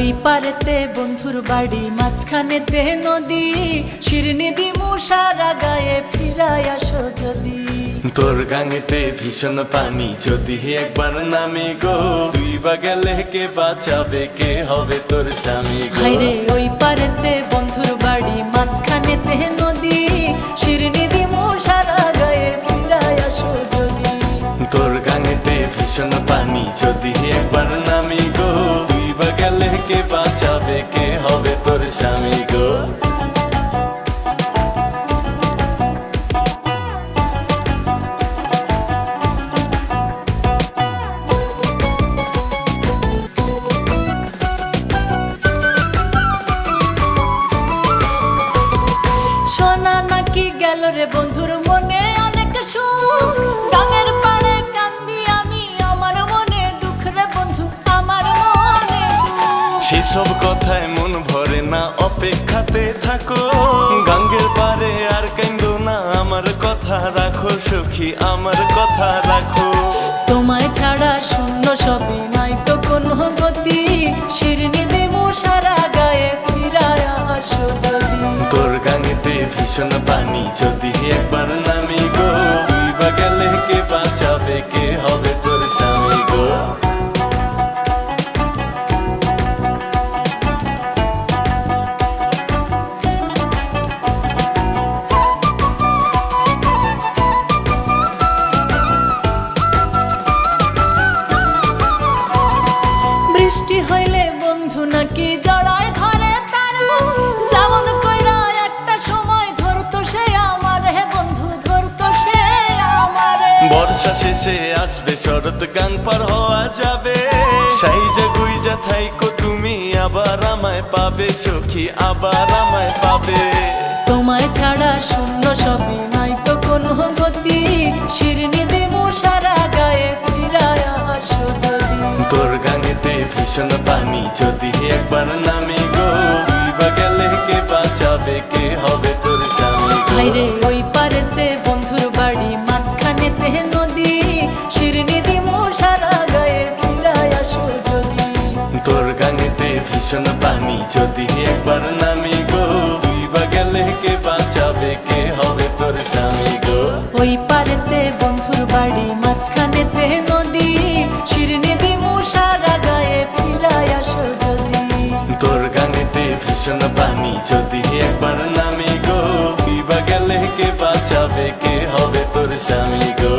ওই পারেতে বন্ধুর বাড়ি মাঝখানেতে নদী। শিরনি দিমু সারা গায়ে ফিরাই আসো যদি। তোর গাঙেতে ভীষণ পানি যদি একবার নামে গো। তুই বা গেলে কে বাঁচাবে কে হবে তোর স্বামী গো? ওই পারেতে বন্ধুর বাড়ি মাঝখানে মাঝখানেতে নদী। শিরনি দিমু সারা গায়ে ফিরাই আসো যদি। তোর গাঙেতে ভীষণ পানি যদি একবার গেল রে বন্ধুর মনে অনেক সুখ। ডাঙের পাড়ে কান্দি আমি আমার মনে দুঃখ রে বন্ধু আমার মনে সেসব কথায় মন ভরে না অপেক্ষাতে থাকো। গাঙ্গের পারে আর কেন্দ্র না আমার কথা রাখো সখী আমার কথা রাখো। তোমায় ছাড়া শূন্য সবই নাই যদি একবার নামি গো বা গেলে কে বাঁচাবে, কে হবে তোর স্বামী গো? বৃষ্টি হইলে বন্ধু নাকি জড়ায় বর্ষা শেষে আসবে শরৎ গান পার হওয়া যাবে। সাইজা গুইজা থাইকো তুমি আবার আমায় পাবে সখী আবার আমায় পাবে। তোমায় ছাড়া শূন্য সবই নাই তো কোনো গতি। শিরনি দিমু সারা গায়ে ফিরায় আসো তোর গাঙেতে ভীষণ পানি যদি একবার নামি গো গেলে কে বাঁচাবে কে হবে শোনো পানি যদি একবার নামি গো বা গেলে কে বাঁচাবে? কে হবে তোর স্বামী গো? ওই পারেতে বন্ধুর বাড়ি মাঝখানেতে নদী। শিরনিদি মুসারা গায়ে ফিরায় আসো যদি। তোর গানেতে ভীষণ পানি যদি একবার নামি গো বা গেলে কে বাঁচাবে? কে হবে তোর স্বামী গো?